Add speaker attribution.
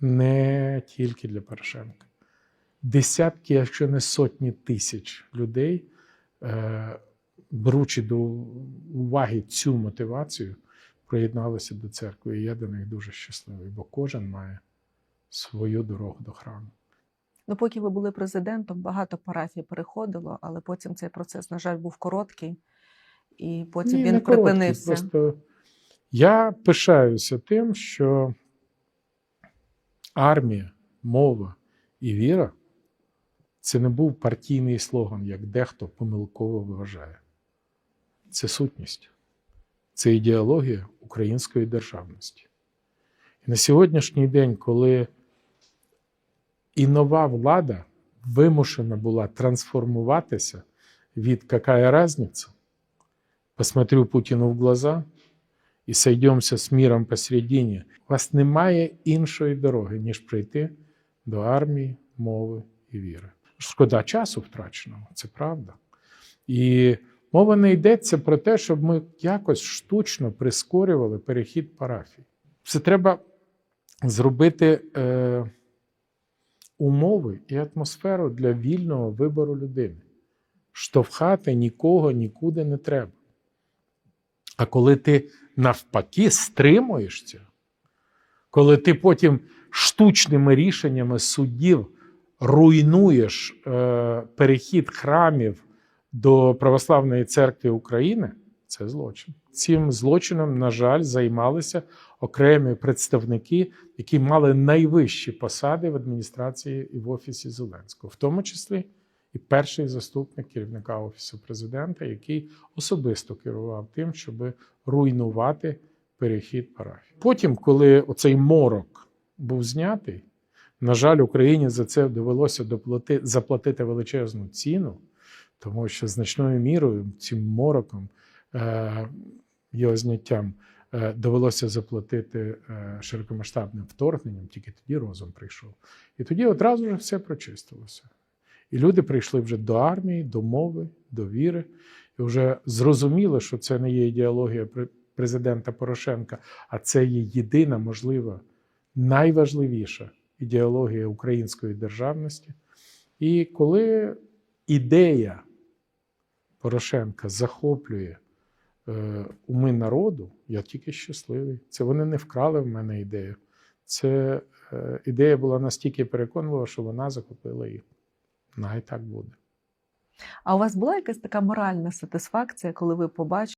Speaker 1: не тільки для Порошенка. Десятки, якщо не сотні тисяч людей, е, беручи до уваги цю мотивацію, приєдналися до церкви. І я до них дуже щасливий, бо кожен має свою дорогу до храму.
Speaker 2: Ну, поки ви були президентом, багато парафій переходило, але потім цей процес, на жаль, був короткий, і потім
Speaker 1: Ні,
Speaker 2: він
Speaker 1: не короткий,
Speaker 2: припинився.
Speaker 1: Просто я пишаюся тим, що армія, мова і віра це не був партійний слоган, як дехто помилково вважає. Це сутність, це ідеологія української державності. І на сьогоднішній день, коли і нова влада вимушена була трансформуватися від «какая разница», посмотрю Путіну в глаза і сойдемося з міром посередині. У вас немає іншої дороги, ніж прийти до армії, мови і віри. Шкода часу втраченого, це правда. І мова не йдеться про те, щоб ми якось штучно прискорювали перехід парафій. Це треба зробити е, умови і атмосферу для вільного вибору людини. Штовхати нікого нікуди не треба. А коли ти навпаки стримуєш це, коли ти потім штучними рішеннями суддів руйнуєш е, перехід храмів до Православної церкви України, це злочин. Цим злочином, на жаль, займалися окремі представники, які мали найвищі посади в адміністрації і в офісі Зеленського, в тому числі і перший заступник керівника офісу президента, який особисто керував тим, щоб руйнувати перехід парафії. Потім, коли оцей морок був знятий, на жаль, Україні за це довелося доплати, заплатити величезну ціну, тому що значною мірою цим мороком, е, його зняттям, е, довелося заплатити е, широкомасштабним вторгненням, тільки тоді розум прийшов. І тоді одразу ж все прочистилося. І люди прийшли вже до армії, до мови, до віри, і вже зрозуміли, що це не є ідеологія президента Порошенка, а це є єдина, можлива, найважливіша ідеологія української державності. І коли ідея Порошенка захоплює е, уми народу, я тільки щасливий. Це вони не вкрали в мене ідею. Це е, ідея була настільки переконлива, що вона захопила їх. Най так буде.
Speaker 2: А у вас була якась така моральна сатисфакція, коли ви побачили?